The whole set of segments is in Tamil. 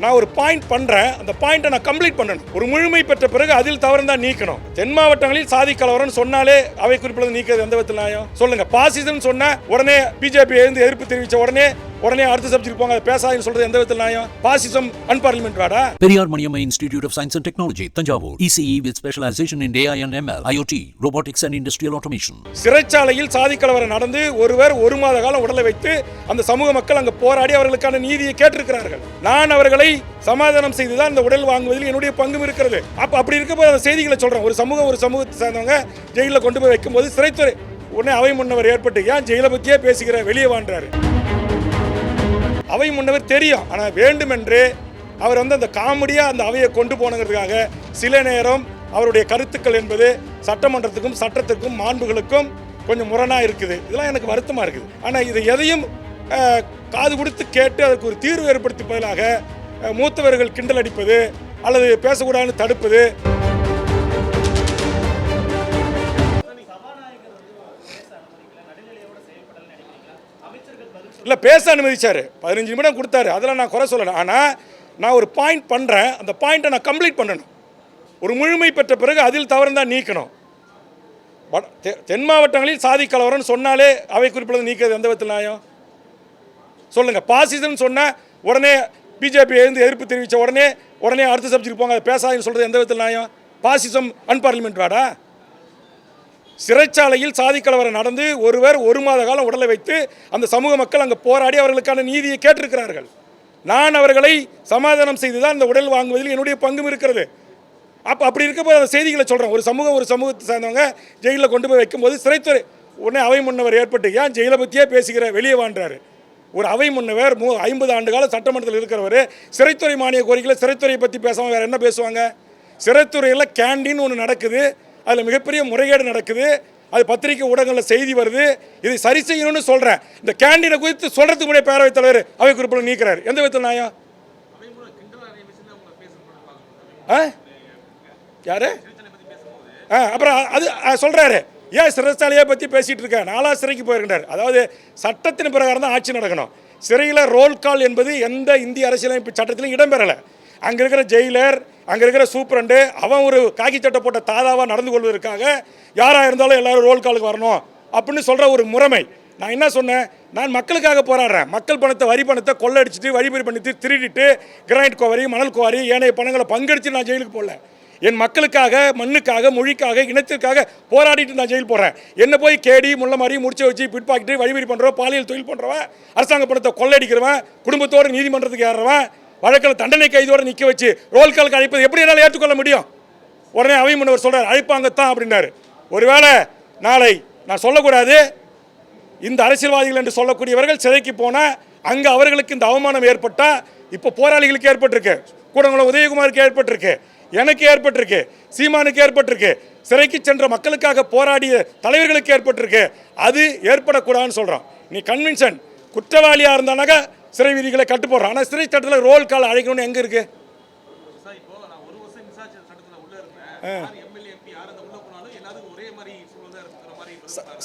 நான் ஒரு பாயிண்ட் பண்றேன். அந்த பாயிண்ட்டை நான் கம்ப்ளீட் பண்ணணும் ஒரு முழுமை பெற்ற பிறகு அதில் தவறு நீக்கணும். தென் மாவட்டங்களில் சாதி கலவரம் சொன்னாலே அவை குறிப்பில் நீக்கிறது. எந்த விதத்தில் நியாயம்? சொல்லுங்க. பாசிசம் சொன்ன உடனே பிஜேபி எழுந்து எதிர்ப்பு தெரிவித்த உடனே உடனே அடுத்த சப்ஜெக்ட் போங்க. பேசாதுன்னு சொல்றது எந்த விதத்தில் நியாயம்? பாசிசம் அன்பார்லிமெண்ட் வாடா Periyar Maniamma Institute of Science and Technology, Tanjavur. ECE with specialization in AI and ML, IoT, robotics and industrial automation. சிறைச்சாலையில் சாதி கலவரம் நடந்து ஒருவர் ஒரு மாத காலம் உடலை வைத்து அந்த சமூக மக்கள் அங்கு போராடி அவர்களுக்கான நீதியை கேட்டிருக்கிறார்கள். நான் அவர்களை சமாதானம் செய்துதான் இந்த உடல் வாங்குவதில் என்னுடைய பங்கும் இருக்கிறது. அப்ப அப்படி இருக்கும்போது அந்த செய்திகளை சொல்றேன். ஒரு சமூகம் ஒரு சமூகத்தை சேர்ந்தவங்க ஜெயிலில் கொண்டு போய் வைக்கும்போது சிறைத்துறை உடனே அவை முன்னவர் ஏற்பட்டு ஏன் ஜெயிலை பத்தியே பேசுகிற? வெளியே வாண்டாரு அவை முன்னவர் தெரியும். ஆனால் வேண்டுமென்றே அவர் வந்து அந்த காமெடியாக அந்த அவையை கொண்டு போனங்கிறதுக்காக சில நேரம் அவருடைய கருத்துக்கள் என்பது சட்டமன்றத்துக்கும் சட்டத்திற்கும் மாண்புகளுக்கும் கொஞ்சம் முரணாக இருக்குது. இதெல்லாம் எனக்கு வருத்தமாக இருக்குது. ஆனால் இது எதையும் காது கொடுத்து கேட்டு அதுக்கு ஒரு தீர்வு ஏற்படுத்தி பதிலாக மூத்தவர்கள் கிண்டல் அடிப்பது அல்லது பேசக்கூடாதுன்னு தடுப்பது இல்லை பேச அனுமதிச்சார். பதினஞ்சு நிமிடம் கொடுத்தாரு. அதெல்லாம் நான் குறை சொல்லலை. ஆனால் நான் ஒரு பாயிண்ட் பண்ணுறேன் அந்த பாயிண்ட்டை நான் கம்ப்ளீட் பண்ணணும். ஒரு முழுமை பெற்ற பிறகு அதில் தவறு தான் நீக்கணும். வட- தெ- தென் மாவட்டங்களில் சாதி கலவரம்னு சொன்னாலே அவை குறிப்பில் நீக்கிறது எந்த விதத்தில் நியாயம்? சொல்லுங்க. பாசிசம் சொன்னா உடனே பிஜேபி எழுந்து எதிர்ப்பு தெரிவித்த உடனே உடனே அடுத்த சப்ஜெக்ட் போங்க. அதை பேசாதுன்னு சொல்றது எந்த விதத்தில் நியாயம்? பாசிசம் அன்பார்லிமெண்ட் வேடா? சிறைச்சாலையில் சாதி கலவரம் நடந்து ஒருவர் ஒரு மாத காலம் உடலை வைத்து அந்த சமூக மக்கள் அங்கே போராடி அவர்களுக்கான நீதியை கேட்டிருக்கிறார்கள். நான் அவர்களை சமாதானம் செய்து தான் அந்த உடல் வாங்குவதில் என்னுடைய பங்கும் இருக்கிறது. அப்போ அப்படி இருக்கும்போது அந்த செய்திகளை சொல்கிறேன் ஒரு சமூகம் ஒரு சமூகத்தை சேர்ந்தவங்க ஜெயிலில் கொண்டு போய் வைக்கும்போது சிறைத்துறை உடனே அவை முன்னவர் ஏற்பட்டு ஏன் ஜெயிலை பற்றியே பேசுகிற வெளியே வாண்டாரு ஒரு அவை முன்னவர் மூ ஐம்பது ஆண்டு கால சட்டமன்றத்தில் இருக்கிறவர் சிறைத்துறை மானிய கோரிக்கையில் சிறைத்துறையை பற்றி பேசாமல் வேறு என்ன பேசுவாங்க? சிறைத்துறையில் கேண்டீன் ஒன்று நடக்குது. அதில் மிகப்பெரிய முறைகேடு நடக்குது. அது பத்திரிகை ஊடகங்களில் செய்தி வருது. இதை சரி செய்யணும்னு சொல்கிறேன் இந்த கேண்டீனை குறித்து சொல்கிறதுக்கு முன்னாடி பேரவைத் தலைவர் அவை குறிப்பில் நீக்கிறார். எந்த விதத்தில் நியாயம் ஆ? யாரு? ஆ அப்புறம் அது சொல்கிறாரு ஏன் சிறைச்சாலையை பற்றி பேசிகிட்டு இருக்கேன் நாலா சிறைக்கு போயிருக்கிறார். அதாவது சட்டத்தின் பிரகாரம் தான் ஆட்சி நடக்கணும். சிறையில் ரோல் கால் என்பது எந்த இந்திய அரசியலமைப்பு சட்டத்திலும் இடம்பெறலை. அங்கே இருக்கிற ஜெயிலர் அங்கே இருக்கிற சூப்பரண்டு அவன் ஒரு காக்கி சட்டை போட்ட தாதாவாக நடந்து கொள்வதற்காக யாராக இருந்தாலும் எல்லாரும் ரோல் காலுக்கு வரணும் அப்படின்னு சொல்கிற ஒரு முறைமை. நான் என்ன சொன்னேன்? நான் மக்களுக்காக போராடுறேன். மக்கள் பணத்தை வரி பணத்தை கொள்ளடிச்சிட்டு வழிபறி பண்ணிட்டு திருடிட்டு கிரானைட் குவாரி மணல் குவாரி ஏனைய பணங்களை பங்கெடுத்து நான் ஜெயிலுக்கு போகல. என் மக்களுக்காக மண்ணுக்காக மொழிக்காக இனத்திற்காக போராடிட்டு நான் ஜெயில் போகிறேன் என்ன போய் கேடி முள்ள மாதிரி முடிச்சு வச்சு பிட்பாக்கிட்டு வழிபறி பண்ணுறோம் பாலியல் தொழில் பண்ணுறவன் அரசாங்க பணத்தை கொள்ளடிக்கிறவன் குடும்பத்தோடு நீதிமன்றத்துக்கு ஏறுறவன் வழக்கில் தண்டனை கைதோடு நிற்க வச்சு ரோல் காலுக்கு அழைப்பது எப்படி என்னால் ஏற்றுக்கொள்ள முடியும்? உடனே அவை முன்னவர் சொல்கிறார் அழைப்பாங்கத்தான் அப்படின்னாரு. ஒருவேளை நாளை நான் சொல்லக்கூடாது. இந்த அரசியல்வாதிகள் என்று சொல்லக்கூடியவர்கள் சிறைக்கு போனால் அங்கே அவர்களுக்கு இந்த அவமானம் ஏற்பட்டால் இப்போ போராளிகளுக்கு ஏற்பட்டிருக்கு. கூடங்குளம் உதயகுமாருக்கு ஏற்பட்டிருக்கு. எனக்கு ஏற்பட்டிருக்கு. சீமானுக்கு ஏற்பட்டிருக்கு. சிறைக்கு சென்ற மக்களுக்காக போராடிய தலைவர்களுக்கு ஏற்பட்டிருக்கு. அது ஏற்படக்கூடாதுன்னு சொல்கிறோம் நீ கன்வின்சன் குற்றவாளியாக இருந்தானாக்கா சிறை விதிகளை கட்டு போடுறான். ஆனால் சிறை சட்டத்தில் ரோல் கால் அழைக்கணும்னு எங்கே விரும்புறாங்க.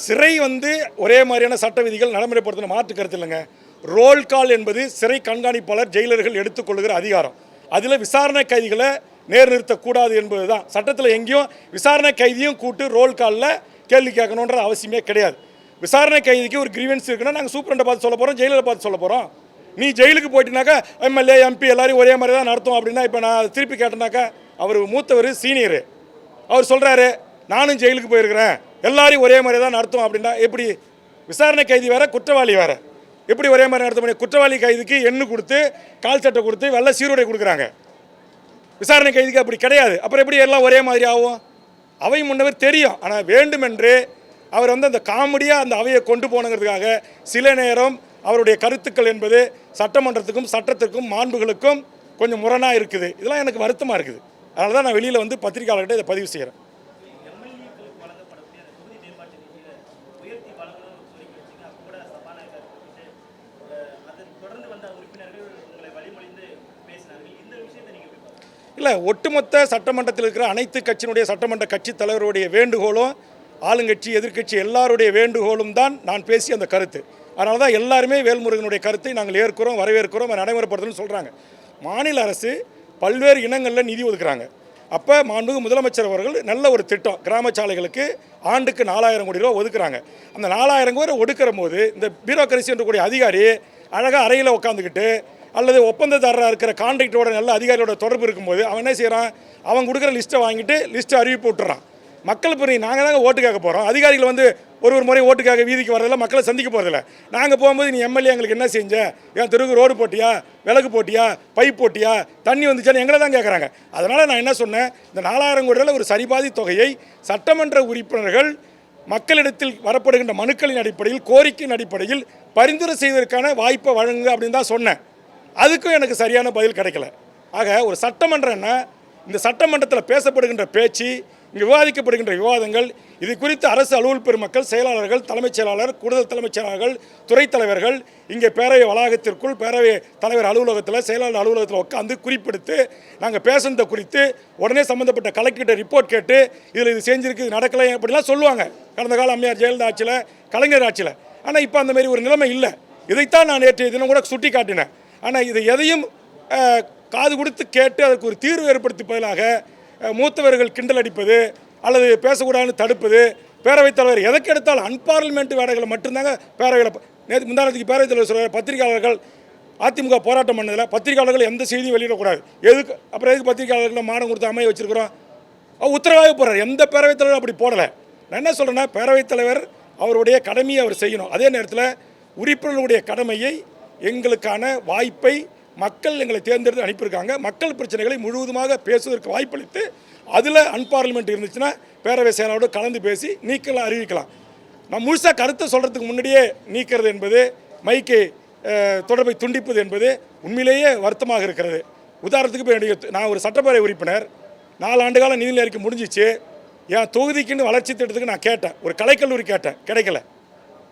சிறை வந்து ஒரே மாதிரியான சட்ட விதிகள் நடைமுறைப்படுத்தின மாற்று கருத்து இல்லைங்க. ரோல் கால் என்பது சிறை கண்காணிப்பாளர் ஜெயிலர்கள் எடுத்துக்கொள்கிற அதிகாரம். அதில் விசாரணை கைதிகளை நேர் நிறுத்தக்கூடாது என்பது தான் சட்டத்தில் எங்கேயும் விசாரணை கைதியும் கூட்டு ரோல் காலில் கேள்வி கேட்கணுன்ற அவசியமே கிடையாது. விசாரணை கைதிக்கு ஒரு கிரீவன்ஸ் இருக்குன்னா நாங்கள் சூப்பரண்டை பார்த்து சொல்ல போகிறோம் ஜெயிலரை பார்த்து சொல்ல போகிறோம் நீ ஜெயிலுக்கு போயிட்டுனாக்கா எம்எல்ஏ எம்பி எல்லாரையும் ஒரே மாதிரி தான் நடத்தும் அப்படின்னா இப்போ நான் திருப்பி கேட்டேனாக்கா அவர் மூத்தவர் சீனியரு. அவர் சொல்கிறாரு நானும் ஜெயிலுக்கு போயிருக்கிறேன். எல்லாரையும் ஒரே மாதிரி தான் நடத்தும் அப்படின்னா எப்படி? விசாரணை கைதி வேற குற்றவாளி வேற. எப்படி ஒரே மாதிரி நடத்த முடியும்? குற்றவாளி கைதிக்கு எண்ணு கொடுத்து கால் சட்டை கொடுத்து வெள்ளை சீருடை கொடுக்குறாங்க. விசாரணை கைதிக்கு அப்படி கிடையாது. அப்புறம் எப்படி எல்லாம் ஒரே மாதிரி ஆகும்? அவை முன்னவர் தெரியும். ஆனால் வேண்டுமென்று அவர் வந்து அந்த காமெடியாக அந்த அவையை கொண்டு போனங்கிறதுக்காக சில நேரம் அவருடைய கருத்துக்கள் என்பது சட்டமன்றத்துக்கும் சட்டத்திற்கும் மாண்புகளுக்கும் கொஞ்சம் முரணாக இருக்குது. இதெல்லாம் எனக்கு வருத்தமாக இருக்குது. அதனால தான் நான் வெளியில் வந்து பத்திரிகையாளர்கிட்ட இதை பதிவு செய்கிறேன் இல்லை ஒட்டுமொத்த சட்டமன்றத்தில் இருக்கிற அனைத்து கட்சியினுடைய சட்டமன்ற கட்சி தலைவருடைய வேண்டுகோளும் ஆளுங்கட்சி எதிர்க்கட்சி எல்லாருடைய வேண்டுகோளும் தான் நான் பேசிய அந்த கருத்து. அதனால தான் எல்லாருமே வேல்முருகனுடைய கருத்தை நாங்கள் ஏற்கிறோம் வரவேற்கிறோம் நடைமுறைப்படுத்தணும்னு சொல்கிறாங்க மாநில அரசு பல்வேறு இனங்களில் நிதி ஒதுக்குறாங்க. அப்போ மாண்புமிகு முதலமைச்சர் அவர்கள் நல்ல ஒரு திட்டம் கிராம சாலைகளுக்கு ஆண்டுக்கு நாலாயிரம் கோடி ரூபா ஒதுக்குறாங்க. அந்த நாலாயிரம் கோடி ஒடுக்கிற போது இந்த பியூரோக்ரசி என்றக்கூடிய அதிகாரி அழகாக அறையில் உட்காந்துக்கிட்டு அல்லது ஒப்பந்ததாரராக இருக்கிற கான்ட்ராக்டரோட நல்ல அதிகாரியோட தொடர்பு இருக்கும்போது அவன் என்ன செய்கிறான் அவன் கொடுக்குற லிஸ்ட்டை வாங்கிட்டு லிஸ்ட்டை அறிவிப்பு விட்டுறான். மக்கள் பிரி நாங்கள் தாங்க ஓட்டு கேட்க போகிறோம் அதிகாரிகள் வந்து ஒரு ஒரு முறை ஓட்டுக்காக வீதிக்கு வரதில்ல மக்களை சந்திக்க போகிறதில்ல நாங்கள் போகும்போது நீ எம்எல்ஏ எங்களுக்கு என்ன செஞ்ச? என் தெருவுக்கு ரோடு போட்டியா? விளக்கு போட்டியா? பைப் போட்டியா? தண்ணி வந்துச்சான்னு எங்களை தான் கேட்குறாங்க. அதனால் நான் என்ன சொன்னேன்? இந்த நாலாயிரம் கோடியில் ஒரு சரிபாதி தொகையை சட்டமன்ற உறுப்பினர்கள் மக்களிடத்தில் வரப்படுகின்ற மனுக்களின் அடிப்படையில் கோரிக்கையின் அடிப்படையில் பரிந்துரை செய்வதற்கான வாய்ப்பை வழங்குங்க அப்படின்னு தான் சொன்னேன். அதுக்கும் எனக்கு சரியான பதில் கிடைக்கல. ஆக ஒரு சட்டமன்றம்னா இந்த சட்டமன்றத்தில் பேசப்படுகின்ற பேச்சு இங்கே விவாதிக்கப்படுகின்ற விவாதங்கள் இது குறித்து அரசு அலுவல் பெருமக்கள் செயலாளர்கள் தலைமைச் செயலாளர் கூடுதல் தலைமைச் செயலாளர்கள் துறை தலைவர்கள் இங்கே பேரவை வளாகத்திற்குள் பேரவை தலைவர் அலுவலகத்தில் செயலாளர் அலுவலகத்தில் உட்காந்து குறிப்பிடுத்து நாங்கள் பேசுனதை குறித்து உடனே சம்மந்தப்பட்ட கலெக்டர்கிட்ட ரிப்போர்ட் கேட்டு இதில் இது செஞ்சிருக்கு இது நடக்கலை அப்படிலாம் சொல்லுவாங்க. கடந்த கால அம்மையார் ஜெயலலிதா ஆட்சியில் கலைஞர் ஆட்சியில். ஆனால் இப்போ அந்தமாரி ஒரு நிலைமை இல்லை. இதைத்தான் நான் நேற்றைய தினம் கூட சுட்டி காட்டினேன் ஆனால் இது எதையும் காது கொடுத்து கேட்டு அதற்கு ஒரு தீர்வு ஏற்படுத்தி பதிலாக மூத்தவர்கள் கிண்டல் அடிப்பது அல்லது பேசக்கூடாதுன்னு தடுப்பது பேரவைத் தலைவர் எதற்கு எடுத்தாலும் அன்பார்லிமெண்ட் வேலைகளை மட்டும்தாங்க பேரவையில் நேற்று முந்தானத்துக்கு பேரவைத் தலைவர் சொல்கிறார் பத்திரிகையாளர்கள் அதிமுக போராட்டம் பண்ணதில் பத்திரிகையாளர்கள் எந்த செய்தியும் வெளியிடக்கூடாது எதுக்கு அப்புறம் எதுக்கு பத்திரிகையாளர்களை மானம் கொடுத்து அமைய வச்சிருக்கிறோம்? அவர் உத்தரவாக போகிறார் எந்த பேரவைத் தலைவரும் அப்படி போடலை. நான் என்ன சொல்கிறேன்னா பேரவைத் தலைவர் அவருடைய கடமையை அவர் செய்யணும். அதே நேரத்தில் உறுப்பினர்களுடைய கடமையை எங்களுக்கான வாய்ப்பை மக்கள் எங்களை தேர்ந்தெடுத்து அனுப்பியிருக்காங்க. மக்கள் பிரச்சனைகளை முழுவதுமாக பேசுவதற்கு வாய்ப்பளித்து அதில் அன்பார்லிமெண்ட் இருந்துச்சுன்னா பேரவை செயலாளரோடு கலந்து பேசி நீக்கலாம் அறிவிக்கலாம். நான் முழுசாக கருத்தை சொல்கிறதுக்கு முன்னாடியே நீக்கிறது என்பது மைக்கை தொடர்பை துண்டிப்பது என்பது உண்மையிலேயே வருத்தமாக இருக்கிறது. உதாரணத்துக்கு இப்போ என்னுடைய நான் ஒரு சட்டப்பேரவை உறுப்பினர். நாலு ஆண்டு காலம் அறிக்கை முடிஞ்சிச்சு. என் தொகுதிக்குன்னு வளர்ச்சி திட்டத்துக்கு நான் கேட்டேன். ஒரு கலைக்கல்லூரி கேட்டேன். கிடைக்கல.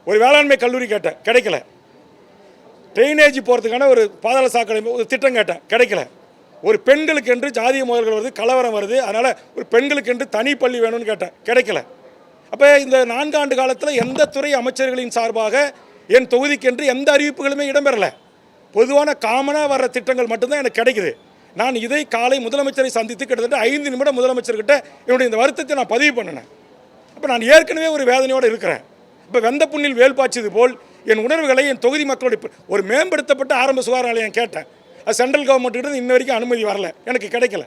ஒரு வேளாண்மை கல்லூரி கேட்டேன். கிடைக்கல. ட்ரைனேஜ் போகிறதுக்கான ஒரு பாதாள சாக்கடை ஒரு திட்டம் கேட்டேன். கிடைக்கல. ஒரு பெண்களுக்கு என்று ஜாதிய மோதல்கள் வருது கலவரம் வருது. அதனால் ஒரு பெண்களுக்கு என்று தனி பள்ளி வேணும்னு கேட்டேன். கிடைக்கல. அப்போ இந்த நான்காண்டு காலத்தில் எந்த துறை அமைச்சர்களின் சார்பாக என் தொகுதிக்கென்று எந்த அறிவிப்புகளுமே இடம்பெறலை. பொதுவான காமனாக வர்ற திட்டங்கள் மட்டும்தான் எனக்கு கிடைக்குது. நான் இதை காலை முதலமைச்சரை சந்தித்து கிட்டத்தட்ட ஐந்து நிமிடம் முதலமைச்சர்கிட்ட என்னுடைய இந்த வருத்தத்தை நான் பதிவு பண்ணினேன். அப்போ நான் ஏற்கனவே ஒரு வேதனையோடு இருக்கிறேன். இப்போ வெந்த புண்ணில் வேல் பாய்ச்சது போல் என் உணர்வுகளை என் தொகுதி மக்களுடைய ஒரு மேம்படுத்தப்பட்ட ஆரம்ப சுகாதார நிலையம் கேட்டேன். அது சென்ட்ரல் கவர்மெண்ட்டு இன்ன வரைக்கும் அனுமதி வரல. எனக்கு கிடைக்கல.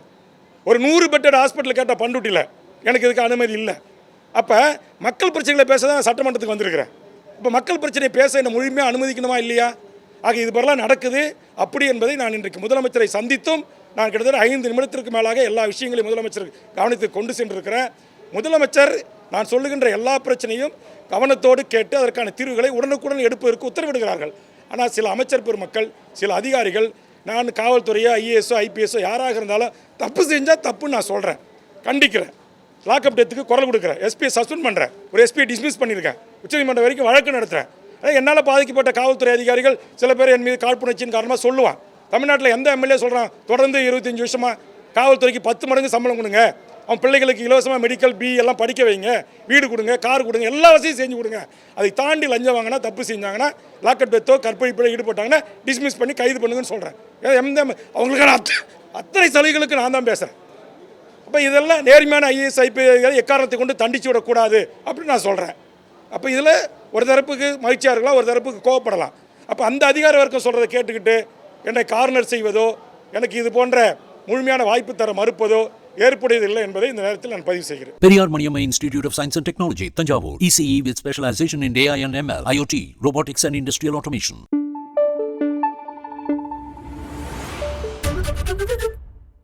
ஒரு நூறு பெட்டட் ஹாஸ்பிட்டல் கேட்டால் பண்டுட்டியில் எனக்கு இதுக்கு அனுமதி இல்லை. அப்போ மக்கள் பிரச்சனைகளை பேச தான் சட்டமன்றத்துக்கு வந்திருக்கிறேன். இப்போ மக்கள் பிரச்சனையை பேச என்ன முழுமையாக அனுமதிக்கணுமா இல்லையா? ஆக இது போலாம் நடக்குது. அப்படி என்பதை நான் இன்றைக்கு முதலமைச்சரை சந்தித்தும் நான் கிட்டத்தட்ட ஐந்து நிமிடத்திற்கு மேலாக எல்லா விஷயங்களையும் முதலமைச்சர் கவனத்துக்கு கொண்டு சென்றிருக்கிறேன். முதலமைச்சர் நான் சொல்லுகின்ற எல்லா பிரச்சனையும் கவனத்தோடு கேட்டு அதற்கான தீர்வுகளை உடனுக்குடன் எடுப்பதற்கு உத்தரவிடுகிறார்கள். ஆனால் சில அமைச்சர் பெருமக்கள் சில அதிகாரிகள் நான் காவல்துறையோ ஐஏஎஸோ ஐபிஎஸோ யாராக இருந்தாலும் தப்பு செஞ்சால் தப்புன்னு நான் சொல்கிறேன் கண்டிக்கிறேன். லாக்அப் டெத்துக்கு குரல் கொடுக்குறேன். எஸ்பியை சஸ்பெண்ட் பண்ணுறேன் ஒரு எஸ்பியை டிஸ்மிஸ் பண்ணியிருக்கேன். உச்சநீதிமன்றம் வரைக்கும் வழக்கு நடத்துகிறேன் ஆனால் என்னால் பாதிக்கப்பட்ட காவல்துறை அதிகாரிகள் சில பேர் என் மீது காழ்ப்புணர்ச்சியின் காரணமாக சொல்லுவான். தமிழ்நாட்டில் எந்த எம்எல்ஏ சொல்கிறான் தொடர்ந்து இருபத்தஞ்சி வருஷமாக காவல்துறைக்கு பத்து மடங்கு சம்பளம் கொடுங்க. அவன் பிள்ளைகளுக்கு இலவசமாக மெடிக்கல் பி எல்லாம் படிக்க வைங்க. வீடு கொடுங்க கார் கொடுங்க எல்லா வசதியும் செஞ்சு கொடுங்க. அதை தாண்டி லஞ்சம் வாங்கினா தப்பு செஞ்சாங்கன்னா லாக்கட் பெத்தோ கற்பழிப்பில் ஈடுபட்டாங்கன்னா டிஸ்மிஸ் பண்ணி கைது பண்ணுங்கன்னு சொல்கிறேன் எந்த அவங்களுக்கான அத்த அத்தனை சலுகைகளுக்கு நான் தான் பேசுகிறேன் அப்போ இதெல்லாம் நேர்மையான ஐஏஎஸ் ஐபிஎஸ் எக்காரணத்தை கொண்டு தண்டிச்சு விடக்கூடாது அப்படின்னு நான் சொல்கிறேன் அப்போ இதில் ஒரு தரப்புக்கு மகிழ்ச்சியாக இருக்கலாம் ஒரு தரப்புக்கு கோவப்படலாம். அப்போ அந்த அதிகார வர்க்கம் சொல்கிறத கேட்டுக்கிட்டு என்னை கார்னர் செய்வதோ எனக்கு இது போன்ற முழுமையான வாய்ப்பு தர மறுப்பதோ ஏற்புடையதில்லை என்பதை இந்த நேரத்தில் நான் பதிவு செய்கிறேன் Periyar Maniam institute of science and technology Thanjavur ECE with specialisation in AI and ML IoT robotics and industrial automation